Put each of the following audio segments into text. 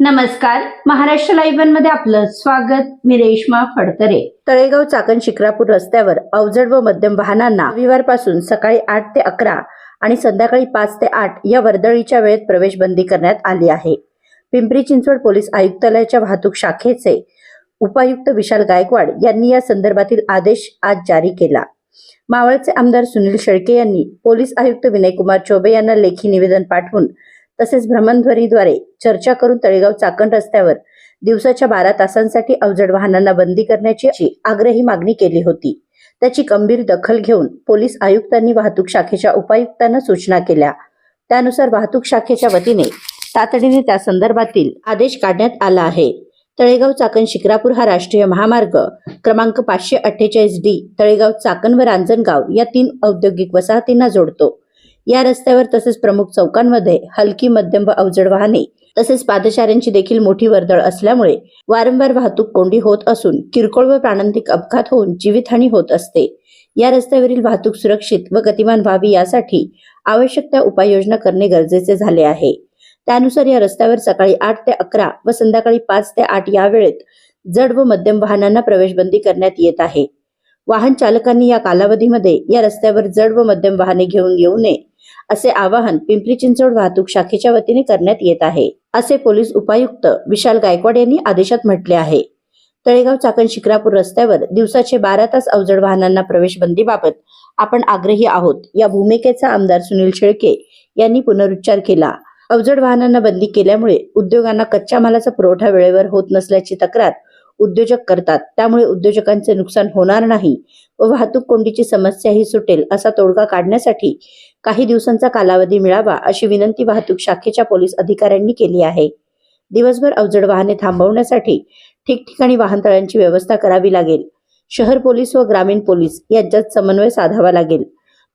नमस्कार. महाराष्ट्र लाईव्हमध्ये आपलं स्वागत. मी रेश्मा फडतरे. तळेगाव चाकण शिक्रापूर रस्त्यावर अवजड व मध्यम वाहनांना रविवारपासून सकाळी आठ ते अकरा आणि संध्याकाळी पाच ते आठ या वर्दळीच्या वेळेत प्रवेश बंदी करण्यात आली आहे. पिंपरी चिंचवड पोलीस आयुक्तालयाच्या वाहतूक शाखेचे उपायुक्त विशाल गायकवाड यांनी या संदर्भातील आदेश आज जारी केला. मावळचे आमदार सुनील शेळके यांनी पोलीस आयुक्त विनयकुमार चौबे यांना लेखी निवेदन पाठवून तसेच भ्रमणध्वनीद्वारे चर्चा करून तळेगाव चाकण रस्त्यावर दिवसाच्या बारा तासांसाठी अवजड वाहनांना बंदी करण्याची आग्रही मागणी केली होती. त्याची गंभीर दखल घेऊन पोलीस आयुक्तांनी वाहतूक शाखेच्या उपायुक्तांना सूचना केल्या. त्यानुसार वाहतूक शाखेच्या वतीने तातडीने त्या संदर्भातील आदेश काढण्यात आला आहे. तळेगाव चाकण शिक्रापूर हा राष्ट्रीय महामार्ग क्रमांक पाचशे अठ्ठेचाळीस डी तळेगाव चाकण व रांजणगाव या तीन औद्योगिक वसाहतींना जोडतो. या रस्त्यावर तसेच प्रमुख चौकांमध्ये हलकी मध्यम व अवजड वाहने तसेच पादचाऱ्यांची देखील मोठी वर्दळ असल्यामुळे वारंवार वाहतूक कोंडी होत असून किरकोळ व प्राणांतिक अपघात होऊन जीवितहानी होत असते. या रस्त्यावरील वाहतूक सुरक्षित व गतिमान व्हावी यासाठी आवश्यक त्या उपाययोजना करणे गरजेचे झाले आहे. त्यानुसार या रस्त्यावर सकाळी आठ ते अकरा व संध्याकाळी पाच ते आठ या वेळेत जड व मध्यम वाहनांना प्रवेशबंदी करण्यात येत आहे. वाहन चालकांनी या कालावधीमध्ये या रस्त्यावर जड व मध्यम वाहने घेऊन येऊ नये असे आवाहन पिंपरी चिंचवड वाहतूक शाखेच्या वतीने करण्यात येत आहे. असे पोलीस उपायुक्त विशाल गायकवाड यांनी आदेशात म्हटले आहे. तळेगाव चाकण शिक्रापूर रस्त्यावर दिवसाचे बारा तास अवजड वाहनांना प्रवेश बंदीबाबत आपण आग्रही आहोत. या भूमिकेचा आमदार सुनील शेळके यांनी पुनरुच्चार केला. अवजड वाहनांना बंदी केल्यामुळे उद्योगांना कच्च्या मालाचा पुरवठा वेळेवर होत नसल्याची तक्रार उद्योजक करतात. त्यामुळे उद्योजकांचे नुकसान होणार नाही व वाहतूक कोंडीची समस्याही सुटेल असा तोडगा काढण्यासाठी काही दिवसांचा कालावधी मिळावा अशी विनंती वाहतूक शाखेच्या पोलीस अधिकाऱ्यांनी केली आहे. दिवसभर अवजड वाहने थांबवण्यासाठी ठिकठिकाणी वाहनतळांची व्यवस्था करावी लागेल. शहर पोलीस व ग्रामीण पोलीस यांच्यात समन्वय साधावा लागेल.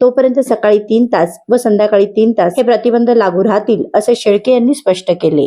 तोपर्यंत सकाळी तीन तास व संध्याकाळी तीन तास हे प्रतिबंध लागू राहतील असे शेळके यांनी स्पष्ट केले.